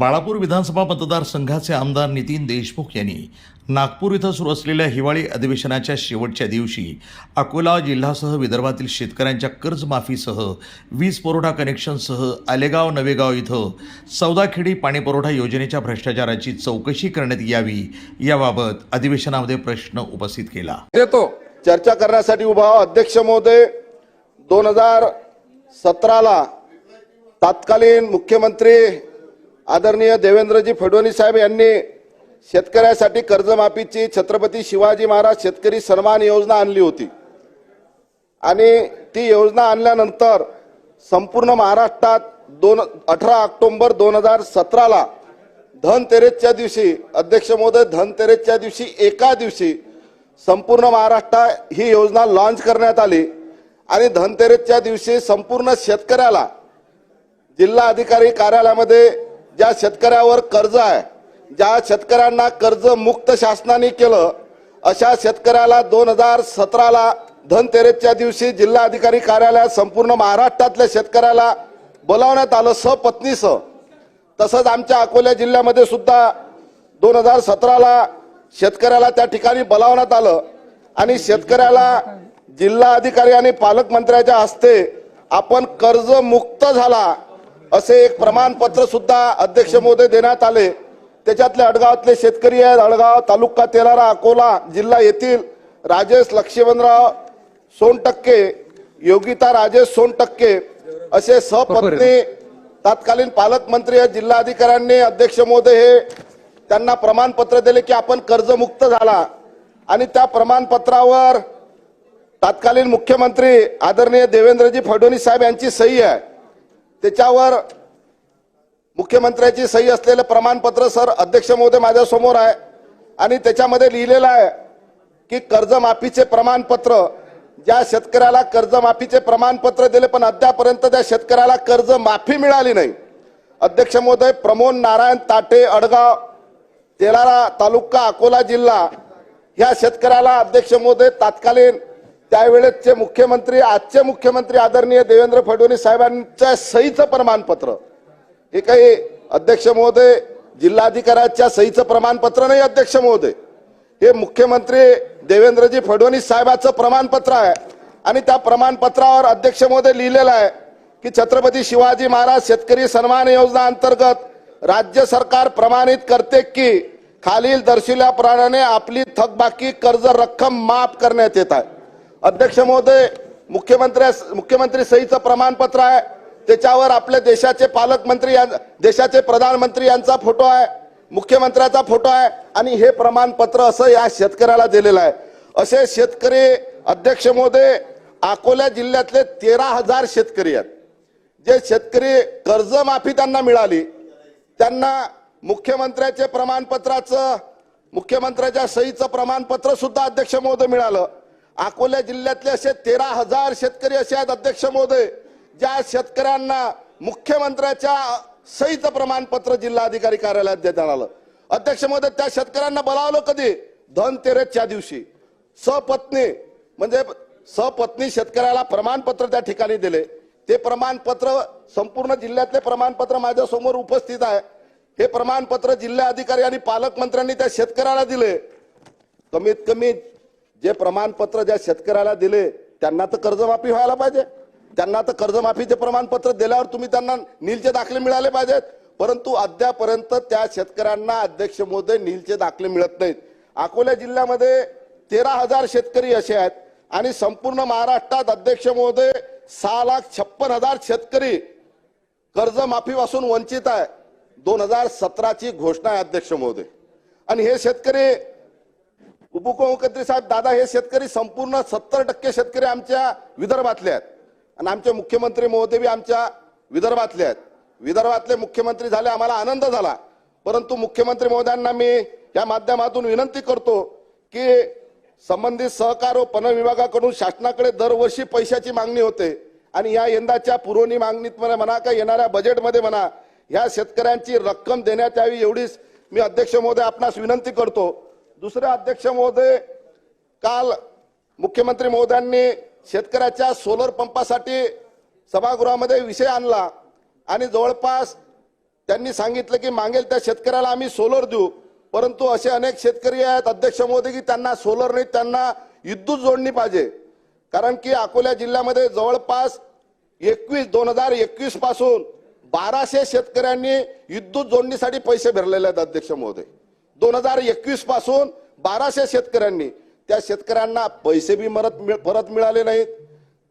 बाळापूर विधानसभा मतदारसंघाचे आमदार नितीन देशमुख यांनी नागपूर इथं सुरू असलेल्या हिवाळी अधिवेशनाच्या शेवटच्या दिवशी अकोला जिल्ह्यासह विदर्भातील शेतकऱ्यांच्या कर्जमाफीसह वीज पुरवठा कनेक्शनसह आलेगाव नवेगाव इथं सौदाखेडी पाणीपुरवठा योजनेच्या भ्रष्टाचाराची चौकशी करण्यात यावी याबाबत अधिवेशनामध्ये प्रश्न उपस्थित केला. देतो चर्चा करण्यासाठी उभा अध्यक्ष महोदय दोन हजार सतराला तत्कालीन मुख्यमंत्री आदरणीय देवेंद्रजी फडणवीस साहेब यांनी शेतकऱ्यासाठी कर्जमाफीची छत्रपती शिवाजी महाराज शेतकरी सन्मान योजना आणली होती. आणि ती योजना आणल्यानंतर संपूर्ण महाराष्ट्रात दोन अठरा ऑक्टोंबर दोन हजार सतराला धनतेरेसच्या दिवशी अध्यक्ष महोदय धनतेरेसच्या दिवशी एका दिवशी संपूर्ण महाराष्ट्रात ही योजना लॉन्च करण्यात आली. आणि धनतेरेसच्या दिवशी संपूर्ण शेतकऱ्याला जिल्हा अधिकारी कार्यालयामध्ये ज्या शेतकऱ्यावर कर्ज आहे ज्या शेतकऱ्यांना कर्ज मुक्त शासनाने केलं अशा शेतकऱ्याला दोन हजार सतराला धनतेरेसच्या दिवशी जिल्हा अधिकारी कार्यालयात संपूर्ण महाराष्ट्रातल्या शेतकऱ्याला बोलावण्यात आलं सपत्नीसह तसंच आमच्या अकोला जिल्ह्यामध्ये सुद्धा दोन हजार सतराला शेतकऱ्याला त्या ठिकाणी बोलावण्यात आलं आणि शेतकऱ्याला जिल्हा अधिकारी आणि पालकमंत्र्याच्या हस्ते आपण कर्ज मुक्त झाला असे एक प्रमाणपत्र सुद्धा अध्यक्ष महोदय देण्यात आले. त्याच्यातले अडगावातले शेतकरी आहेत अडगाव तालुका तेलारा अकोला जिल्हा येथील राजेश लक्ष्मणराव सोनटक्के योगिता राजेश सोनटक्के असे सपत्नी तत्कालीन पालकमंत्री आहेत जिल्हाधिकाऱ्यांनी अध्यक्ष महोदय हे त्यांना प्रमाणपत्र दिले की आपण कर्जमुक्त झाला. आणि त्या प्रमाणपत्रावर तत्कालीन मुख्यमंत्री आदरणीय देवेंद्रजी फडणवीस साहेब यांची सही आहे. त्याच्यावर मुख्यमंत्र्याची सही असलेलं प्रमाणपत्र सर अध्यक्ष महोदय माझ्यासमोर आहे. आणि त्याच्यामध्ये लिहिलेलं आहे की कर्जमाफीचे प्रमाणपत्र ज्या शेतकऱ्याला कर्जमाफीचे प्रमाणपत्र दिले पण अद्यापर्यंत त्या शेतकऱ्याला कर्ज माफी मिळाली नाही. अध्यक्ष महोदय प्रमोद नारायण ताटे अडगाव तेलारा तालुका अकोला जिल्हा ह्या शेतकऱ्याला अध्यक्ष महोदय तात्कालीन त्यावेळेसचे मुख्यमंत्री आजचे मुख्यमंत्री आदरणीय देवेंद्र फडणवीस साहेबांच्या सहीचं प्रमाणपत्र. हे काही अध्यक्ष महोदय जिल्हाधिकाऱ्याच्या सहीचं प्रमाणपत्र नाही अध्यक्ष महोदय. हे मुख्यमंत्री देवेंद्रजी फडणवीस साहेबाचं प्रमाणपत्र आहे. आणि त्या प्रमाणपत्रावर अध्यक्ष महोदय लिहिलेलं आहे की छत्रपती शिवाजी महाराज शेतकरी सन्मान योजना अंतर्गत राज्य सरकार प्रमाणित करते की खालील दर्शविल्याप्रमाणे आपली थकबाकी कर्ज रक्कम माफ करण्यात येत आहे. अध्यक्ष महोदय मुख्यमंत्री मुख्यमंत्री सहीचं प्रमाणपत्र आहे. त्याच्यावर आपल्या देशाचे पालकमंत्री देशाचे प्रधानमंत्री यांचा फोटो आहे. मुख्यमंत्र्याचा फोटो आहे. आणि हे प्रमाणपत्र असं या शेतकऱ्याला दिलेलं आहे. असे शेतकरी अध्यक्ष महोदय अकोला जिल्ह्यातले तेरा हजार शेतकरी आहेत. जे शेतकरी कर्जमाफी त्यांना मिळाली. त्यांना मुख्यमंत्र्याचे प्रमाणपत्राचं मुख्यमंत्र्याच्या सहीचं प्रमाणपत्र सुद्धा अध्यक्ष महोदय मिळालं. अकोला जिल्ह्यातले असे तेरा हजार शेतकरी असे आहेत अध्यक्ष महोदय ज्या शेतकऱ्यांना मुख्यमंत्र्याच्या सहीचं प्रमाणपत्र जिल्हाधिकारी कार्यालयात देण्यात आलं. अध्यक्ष महोदय त्या शेतकऱ्यांना बोलावलं कधी? धनतेरसच्या दिवशी. सपत्नी म्हणजे सपत्नी शेतकऱ्याला प्रमाणपत्र त्या ठिकाणी दिले. ते प्रमाणपत्र संपूर्ण जिल्ह्यातले प्रमाणपत्र माझ्यासमोर उपस्थित आहे. हे प्रमाणपत्र जिल्हा अधिकारी आणि पालकमंत्र्यांनी त्या शेतकऱ्याला दिले. कमीत कमी जे प्रमाणपत्र ज्या शेतकऱ्याला दिले त्यांना तर कर्जमाफी व्हायला पाहिजे. त्यांना तर कर्जमाफीचे प्रमाणपत्र दिल्यावर तुम्ही त्यांना नीलचे दाखले मिळाले पाहिजेत. परंतु अद्यापर्यंत त्या शेतकऱ्यांना अध्यक्ष महोदय नीलचे दाखले मिळत नाहीत. अकोला जिल्ह्यामध्ये तेरा हजार शेतकरी असे आहेत आणि संपूर्ण महाराष्ट्रात अध्यक्ष महोदय सहा लाख छप्पन हजार शेतकरी कर्जमाफीपासून वंचित आहे. दोन हजार सतराची घोषणा आहे अध्यक्ष महोदय. आणि हे शेतकरी उपमुख्यमंत्री साहेब दादा हे शेतकरी संपूर्ण सत्तर टक्के शेतकरी आमच्या विदर्भातले आहेत. आणि आमचे मुख्यमंत्री महोदय बी आमच्या विदर्भातले आहेत. विदर्भातले मुख्यमंत्री झाले आम्हाला आनंद झाला. परंतु मुख्यमंत्री महोदयांना मी या माध्यमातून विनंती करतो की संबंधित सहकार व पणन विभागाकडून शासनाकडे दरवर्षी पैशाची मागणी होते. आणि या यंदाच्या पुरवणी मागणीत म्हणा म्हणा का येणाऱ्या बजेटमध्ये म्हणा ह्या शेतकऱ्यांची रक्कम देण्यात यावी एवढीच मी अध्यक्ष महोदय आपणास विनंती करतो. दुसरे अध्यक्ष महोदय काल मुख्यमंत्री महोदयांनी शेतकऱ्याच्या सोलर पंपासाठी सभागृहामध्ये विषय आणला आणि जवळपास त्यांनी सांगितलं की मागेल त्या शेतकऱ्याला आम्ही सोलर देऊ. परंतु असे अनेक शेतकरी आहेत अध्यक्ष महोदय की त्यांना सोलर नाही त्यांना विद्युत जोडणी पाहिजे. कारण की अकोला जिल्ह्यामध्ये जवळपास एकवीस दोन हजार एकवीसपासून बाराशे शेतकऱ्यांनी विद्युत जोडणीसाठी पैसे भरलेले आहेत अध्यक्ष महोदय. दोन हजार एकवीसपासून बाराशे शेतकऱ्यांनी त्या शेतकऱ्यांना पैसे बी मरत मिळ- परत मिळाले नाहीत.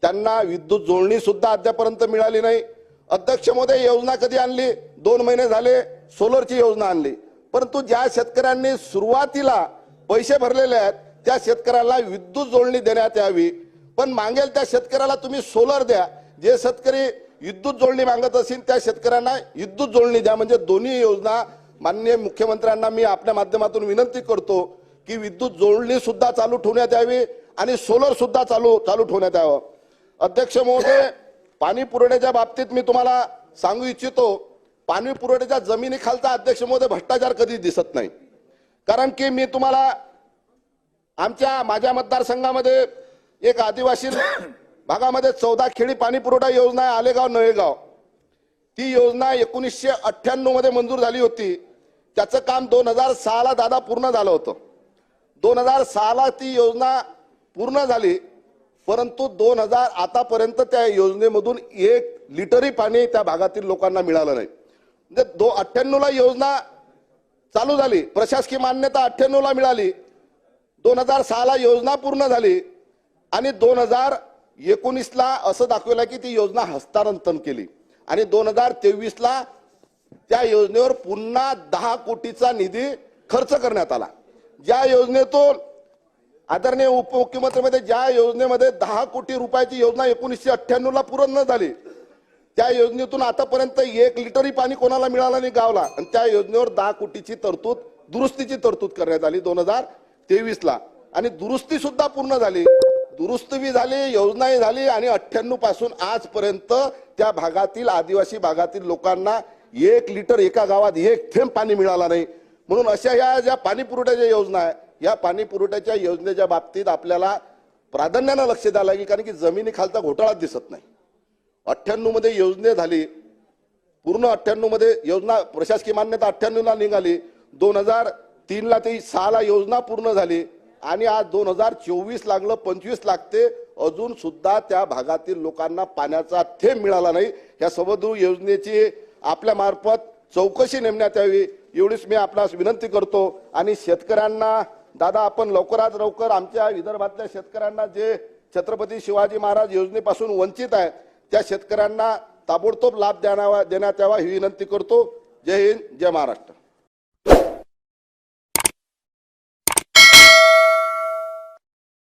त्यांना विद्युत जोडणी सुद्धा अद्यापर्यंत मिळाली नाही. अध्यक्ष महोदय योजना कधी आणली? दोन महिने झाले सोलरची योजना आणली. परंतु ज्या शेतकऱ्यांनी सुरुवातीला पैसे भरलेले आहेत त्या शेतकऱ्याला विद्युत जोडणी देण्यात यावी. पण मागेल त्या शेतकऱ्याला तुम्ही सोलर द्या. जे शेतकरी विद्युत जोडणी मागत असेल त्या शेतकऱ्यांना विद्युत जोडणी द्या. म्हणजे दोन्ही योजना माननीय मुख्यमंत्र्यांना मी आपल्या माध्यमातून विनंती करतो की विद्युत जोडणी सुद्धा चालू ठेवण्यात यावी आणि सोलर सुद्धा चालू चालू ठेवण्यात यावं. अध्यक्ष महोदय पाणी पुरवठ्याच्या बाबतीत मी तुम्हाला सांगू इच्छितो पाणी पुरवठ्याच्या जमिनीखालचा अध्यक्ष महोदय भ्रष्टाचार कधी दिसत नाही. कारण की मी तुम्हाला आमच्या माझ्या मतदारसंघामध्ये एक आदिवासी भागामध्ये चौदा खेडी पाणी पुरवठा योजना आलेगाव नळेगाव. ती योजना एकोणीसशे अठ्ठ्याण्णवमध्ये मंजूर झाली होती. त्याचं काम दोन हजार सहाला दादा पूर्ण झालं होतं. दोन हजार सहाला ती योजना पूर्ण झाली परंतु दोन हजार आतापर्यंत त्या योजनेमधून एक लिटरही पाणी त्या भागातील लोकांना मिळालं नाही. म्हणजे दो अठ्ठ्याण्णवला योजना चालू झाली प्रशासकीय मान्यता अठ्ठ्याण्णवला मिळाली दोन हजार सहाला योजना पूर्ण झाली आणि दोन हजार एकोणीसला असं दाखवलं की ती योजना हस्तांतरण केली. आणि दोन हजार तेवीसला त्या योजनेवर पुन्हा दहा कोटीचा निधी खर्च करण्यात आला. ज्या योजनेतून आदरणीय उपमुख्यमंत्रीमध्ये ज्या योजनेमध्ये दहा कोटी रुपयाची योजना एकोणीसशे अठ्ठ्याण्णव ला पूर्ण न झाली त्या योजनेतून आतापर्यंत एक लिटरही पाणी कोणाला मिळालं नाही गावला. आणि त्या योजनेवर दहा कोटीची तरतूद दुरुस्तीची तरतूद करण्यात आली दोन हजार तेवीस ला आणि दुरुस्ती सुद्धा पूर्ण झाली. दुरुस्ती बी झाली योजनाही झाली आणि अठ्ठ्याण्णवपासून आजपर्यंत त्या भागातील आदिवासी भागातील लोकांना एक लिटर एका गावात एक थेंब पाणी मिळाला नाही. म्हणून अशा या ज्या पाणी पुरवठ्याच्या योजना आहे या पाणी पुरवठ्याच्या योजनेच्या बाबतीत आपल्याला प्राधान्यानं लक्ष द्यावं लागेल कारण की जमिनीखालचा घोटाळा दिसत नाही. अठ्ठ्याण्णवमध्ये योजने झाली पूर्ण अठ्ठ्याण्णवमध्ये योजना प्रशासकीय मान्यता अठ्ठ्याण्णवला निघाली दोन हजार तीनला ते सहाला योजना पूर्ण झाली आणि आज दोन हजार चोवीस लागलं पंचवीस लागते अजून सुद्धा त्या भागातील लोकांना पाण्याचा थेंब मिळाला नाही. या सवदू योजनेची आपल्या मार्फत चौकशी नेमण्यात यावी. एवढीच मी आपणास विनंती करतो. आणि शेतकऱ्यांना दादा आपण लवकरात लवकर आमच्या विदर्भातल्या शेतकऱ्यांना जे छत्रपती शिवाजी महाराज योजनेपासून वंचित आहे त्या शेतकऱ्यांना ताबडतोब लाभ देण्यावा देण्यात यावा ही विनंती करतो. जय हिंद जय महाराष्ट्र.